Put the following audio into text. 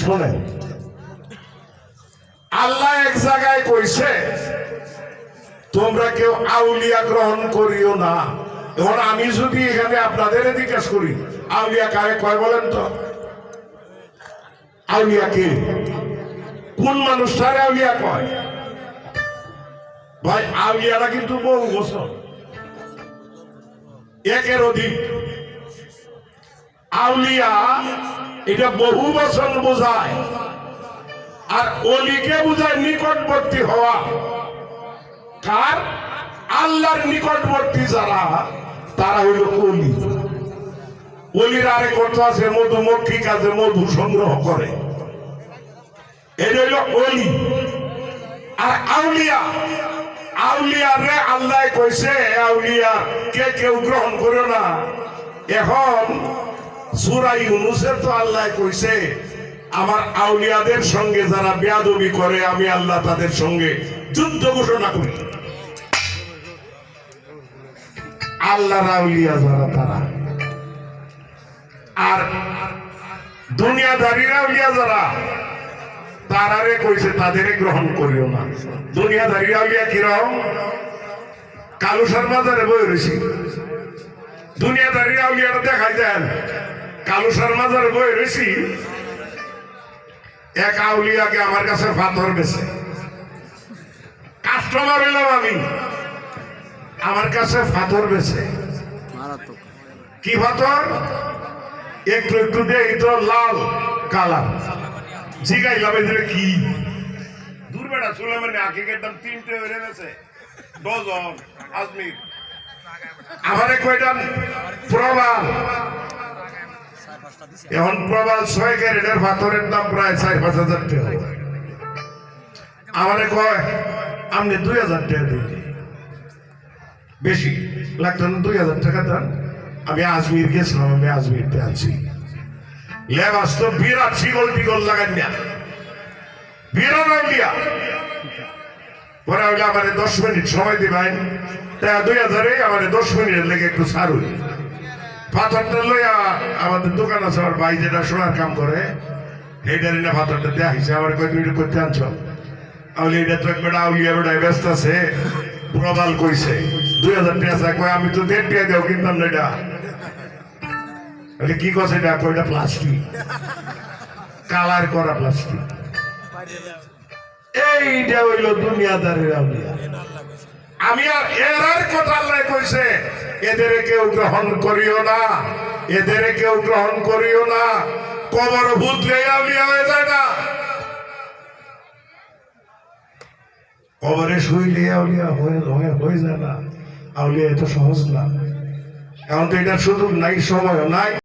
শোনেন। আল্লাহ এক জায়গায় কইছে, তোমরা কেউ আউলিয়া গ্রহণ করিও না। এখন আমি যদি এখানে আপনাদের জিজ্ঞেস করি, আউলিয়া কারে কয় বলেন তো? আউলিয়া কে? কোন মানুষটারে আউলিয়া কয়? ভাই, আউলিয়ারা কিন্তু বহু বছর। একের অধিক। আউলিয়া এটা বহু বছর বোঝায়। আর অলিকে বোঝায় নিকটবর্তী হওয়া। কার? আল্লাহর নিকটবর্তী যারা, তারা হইল অলি। অলির আরেক অর্থ আছে মধুমক্ষী কাজে মধু সংগ্রহ করে। এটা হইল অলি। আর আউলিয়া আউলিয়া রে আল্লাহ কইছে আউলিয়া, কে কেউ গ্রহণ করো না? এখন সুরাই ইউনুসের তো আল্লাহ কইছে, আমার আউলিয়াদের সঙ্গে যারা বেয়াদবি করে, আমি আল্লাহ তাদের সঙ্গে যুদ্ধ ঘোষণা করি। আল্লাহর আউলিয়া যারা, তারা। আর দুনিয়াদারিরা আউলিয়া যারা তারারে কইছে তাদের গ্রহণ করিও না। দুনিয়াদারি আউলিয়া কিরম কালুসার মাজারে বই রয়েছি দুনিয়াদারি আউলিয়ারা দেখাই দেন। কালুসার মাজারে বই রয়েছি এক আউলিয়াকে আমার কাছে পাথর বেছে। কাস্টমার হইলাম আমি। আমার কাছে পাথর বেছে। কি পাথর? একটু একটু দিয়ে তো লাল কালার। আজমির। এখন প্রবাল ছয় ক্যারেটের পাথরের দাম প্রায় চার পাঁচ হাজার টাকা। আমারে কয়, আপনি দুই হাজার টাকা দিন। বেশি লাগতো দুই হাজার টাকা দেন। আমি আজমির গেছিলাম, আমি আজমিরতে আছি। লেবাস তো বিরাট শিগল টিগল লাগান না। বিরাট আউলিয়া পরে হইলে আমার দশ মিনিট সময় দিবেন। তাই দুই হাজারে আমার দশ মিনিটের লেগে একটু ছাড়ুন। পাথরটা লইয়া আমাদের দোকান আছে, আমার ভাই যেটা সোনার কাম করে এইটারই না পাথরটা দেয়া হয়েছে আমার কয় এটা করতে আনছ? আউলি, এটা তো একবার আউলিয়া বেড়ায় ব্যস্ত আছে। প্রবাল কইছে, দুই হাজার টাকা কয়, আমি তো দেড় টাকা দেও কিনতাম না এটা বলে, কি এটা? কয়টা প্লাস্টিক কালার করা প্লাস্টিক এইটা হইল দুনিয়াদারের আউলিয়া। আমি আর এরার কথা আল্লাহ কইছে এদের কেউ গ্রহণ করিও না এদের কেউ গ্রহণ করিও না। কবর আউলিয়া হয়ে যায় না। কবরে শুইলে আউলিয়া হয়ে হয়ে যায় না। আউলিয়া এত সহজ না। এখন তো এটার সুযোগ নাই সময় নাই।